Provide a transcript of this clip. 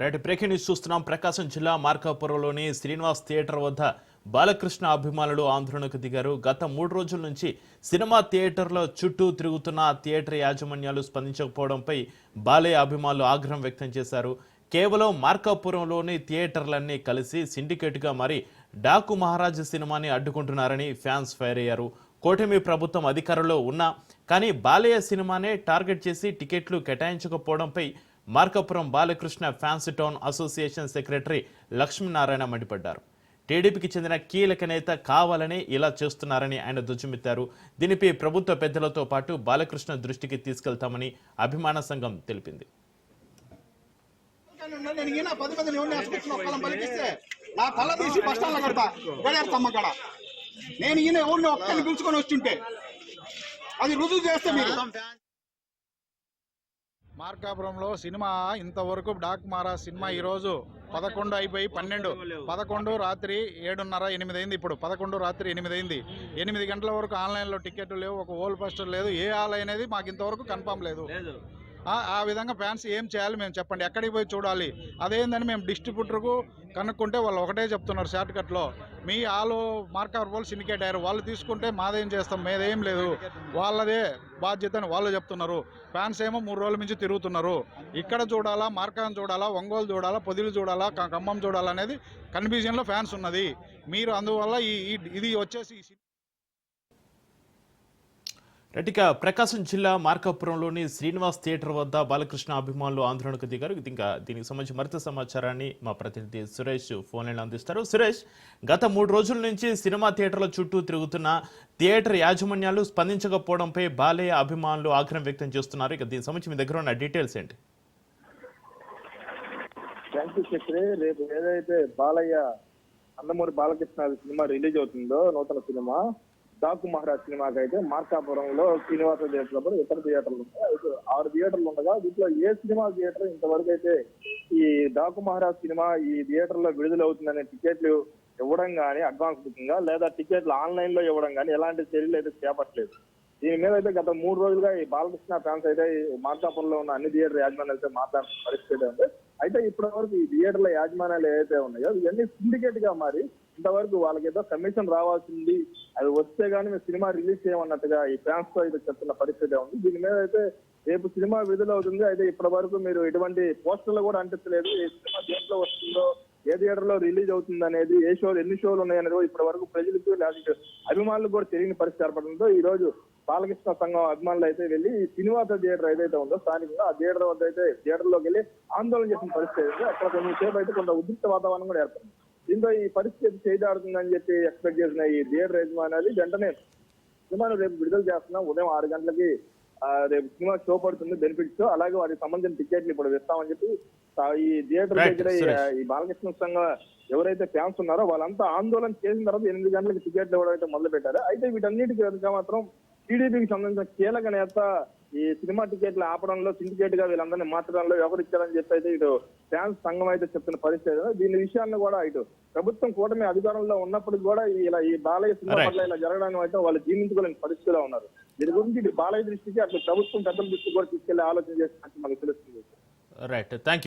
Right breaking news చూస్తున్నాం. ప్రకాశం జిల్లా మార్కాపురంలోని Srinivas theatre వద్ద బాలకృష్ణ అభిమానులు ఆందోళనకు దిగారు. గత మూడు రోజుల నుంచి సినిమా థియేటర్లో చుట్టూ తిరుగుతున్న థియేటర్ యాజమాన్యాలు స్పందించకపోవడంపై బాలయ్య అభిమానులు ఆగ్రహం వ్యక్తం చేశారు. కేవలం మార్కాపురంలోని థియేటర్లన్నీ కలిసి సిండికేట్గా మరి డాకు మహారాజ్ సినిమాని అడ్డుకుంటున్నారని ఫ్యాన్స్ ఫైర్ అయ్యారు. కూటమి ప్రభుత్వం అధికారంలో ఉన్నా కానీ బాలయ్య సినిమానే టార్గెట్ చేసి టికెట్లు కేటాయించకపోవడంపై Markapuram Balakrishna fans town association secretary Lakshminarayana మండిపడ్డారు. టీడీపీకి చెందిన కీలక నేత కావాలని ఇలా చేస్తున్నారని ఆయన దుజ్జుమెత్తారు దీనిపై ప్రభుత్వ పెద్దలతో పాటు బాలకృష్ణ దృష్టికి తీసుకెళ్తామని అభిమాన సంఘం తెలిపింది. నేను ఈయన పది మంది నా తల తీసి బస్ స్టాండ్లో కడతా గడియారతమ్మ నేను ఈయన ఎవరిని ఒక్కరిని పిలుచుకొని వస్తుంటే అది రుజువు చేస్తే మీరు. మార్కాపురంలో సినిమా ఇంతవరకు డాక్ మారా సినిమా ఈరోజు పదకొండు అయిపోయి పన్నెండు. పదకొండు రాత్రి ఏడున్నర ఎనిమిది అయింది ఇప్పుడు. పదకొండు రాత్రి ఎనిమిది అయింది ఎనిమిది గంటల వరకు ఆన్లైన్లో టికెట్లు లేవు ఒక ఓల్ పోస్టర్ లేదు. ఏ హాల్ అనేది మాకు ఇంతవరకు కన్ఫామ్ లేదు. ఆ- విధంగా ఫ్యాన్స్ ఏం చేయాలి మేము చెప్పండి. ఎక్కడికి పోయి చూడాలి? అదేందని మేము డిస్ట్రిబ్యూటర్కు కనుక్కుంటే వాళ్ళు ఒకటే చెప్తున్నారు షార్ట్కట్లో మీ ఆలు మార్కర్ వాళ్ళు సిండికేట్ అయ్యారు. వాళ్ళు తీసుకుంటే మాదేం చేస్తాం? మేదేం లేదు. వాళ్ళదే బాధ్యత అని వాళ్ళు చెప్తున్నారు. ఫ్యాన్స్ ఏమో మూడు రోజుల నుంచి తిరుగుతున్నారు. ఇక్కడ చూడాలా మార్కాన్ చూడాలా ఒంగోలు చూడాలా పొదిలు చూడాలా ఖమ్మం చూడాలా అనేది కన్ఫ్యూజన్లో ఫ్యాన్స్ ఉన్నది. మీరు అందువల్ల ఈ- ఇది వచ్చేసి ఈ ప్రకాశం జిల్లా మార్కాపురంలోని శ్రీనివాస్ థియేటర్ వద్ద బాలకృష్ణ అభిమానులు ఆందోళనకు దిగారు. ఇంకా దీనికి సంబంధించి మరింత సమాచారాన్ని మా ప్రతినిధి సురేష్ ఫోన్ లైన్ అందిస్తారు. సురేష్ గత మూడు రోజుల నుంచి సినిమా థియేటర్ల చుట్టూ తిరుగుతున్న థియేటర్ యాజమాన్యాలు స్పందించకపోవడంపై బాలయ్య అభిమానులు ఆగ్రహం వ్యక్తం చేస్తున్నారు. ఇక దీనికి సంబంధించి మీ దగ్గర ఉన్న డీటెయిల్స్ ఏంటి? థ్యాంక్ యూ రేపు ఏదైతే బాలయ్య అందమూరి బాలకృష్ణ సినిమా రిలీజ్ అవుతుందో నూతన సినిమా డాకు మహారాజ్ సినిమాకి అయితే మార్కాపురంలో శ్రీనివాస థియేటర్లో ఇతర థియేటర్లు ఉన్నాయి అయితే ఆరు థియేటర్లు ఉండగా వీటిలో ఏ సినిమా థియేటర్ ఇంతవరకు అయితే ఈ డాకు మహారాజ్ సినిమా ఈ థియేటర్లో విడుదల టికెట్లు ఇవ్వడం కానీ అడ్వాన్స్ బుకింగ్గా లేదా టికెట్లు ఆన్లైన్లో ఇవ్వడం కానీ ఎలాంటి చర్యలు అయితే చేపట్టలేదు. దీని మీద అయితే గత మూడు రోజులుగా ఈ బాలకృష్ణ ఫ్యాన్స్ అయితే ఈ మార్కాపురంలో ఉన్న అన్ని థియేటర్ యాజమాన్యాలు అయితే మాట్లాడుతున్న పరిస్థితి ఉంది అయితే ఇప్పటి వరకు ఈ థియేటర్ల యాజమాన్యాలు ఏవైతే ఉన్నాయో ఇవన్నీ సిండికేట్గా మారి ఇంతవరకు వాళ్ళకి ఏదో కమిషన్ రావాల్సింది. అది వస్తే గానీ మేము సినిమా రిలీజ్ చేయమన్నట్టుగా ఈ ఫ్యాన్స్తో అయితే చెప్తున్న పరిస్థితి ఉంది. దీని మీద అయితే రేపు సినిమా విడుదల అవుతుంది. అయితే ఇప్పటి వరకు మీరు ఎటువంటి పోస్టర్లు కూడా అంటించలేదు. ఏ సినిమా దేంట్లో వస్తుందో ఏ థియేటర్లో రిలీజ్ అవుతుంది అనేది ఏ షోలు ఎన్ని షోలు ఉన్నాయనేది ఇప్పటి వరకు ప్రజలకు లేకపోతే అభిమానులకు కూడా తెలియని పరిస్థితి ఏర్పడంతో ఈ రోజు బాలకృష్ణ సంఘం అభిమానులు అయితే వెళ్ళి సినిమాత థియేటర్ ఏదైతే ఉందో స్థానికంగా ఆ థియేటర్ వద్ద అయితే థియేటర్లోకి వెళ్ళి ఆందోళన చేసిన పరిస్థితి ఉంది అక్కడ కొంచెం సేపు అయితే కొంత ఉద్రిక్త వాతావరణం కూడా ఏర్పడింది. దీంతో ఈ పరిస్థితి చేదాడుతుందని చెప్పి ఎక్స్పెక్ట్ చేసిన ఈ థియేటర్ యజమాని వెంటనే సినిమాను రేపు విడుదల చేస్తున్నాం ఉదయం ఆరు గంటలకి రేపు సినిమా షో పడుతుంది బెనిఫిట్స్. అలాగే వాటికి సంబంధించిన టికెట్లు ఇప్పుడు ఇస్తామని చెప్పి ఈ థియేటర్ దగ్గర ఈ- బాలకృష్ణ సంఘ ఎవరైతే ఫ్యాన్స్ ఉన్నారో వాళ్ళంతా ఆందోళన చేసిన తర్వాత ఎనిమిది గంటలకు టికెట్లు ఇవ్వడం అయితే మొదలు పెట్టారు అయితే వీటన్నిటికీ మాత్రం టీడీపీకి సంబంధించిన కీలక నేత ఈ సినిమా టికెట్లు ఆపడంలో సిండికేట్గా వీళ్ళందరినీ మార్చడంలో ఎవరిచ్చారని చెప్పి అయితే ఇటు ఫ్యాన్స్ సంఘం అయితే చెప్తున్న పరిస్థితి. దీని విషయాన్ని కూడా ఇటు ప్రభుత్వం కూటమి అధికారంలో ఉన్నప్పటికీ కూడా ఇలా ఈ బాలయ్య సినిమా. పట్ల ఇలా జరగడానికి అయితే వాళ్ళు జీర్ణించుకోలేని పరిస్థితిలో ఉన్నారు దీని గురించి ఇటు బాలయ్య దృష్టికి అటు ప్రభుత్వం పెద్దల దృష్టికి కూడా తీసుకెళ్ళే ఆలోచన చేస్తున్నట్టు మనకు తెలుస్తుంది రైట్ థ్యాంక్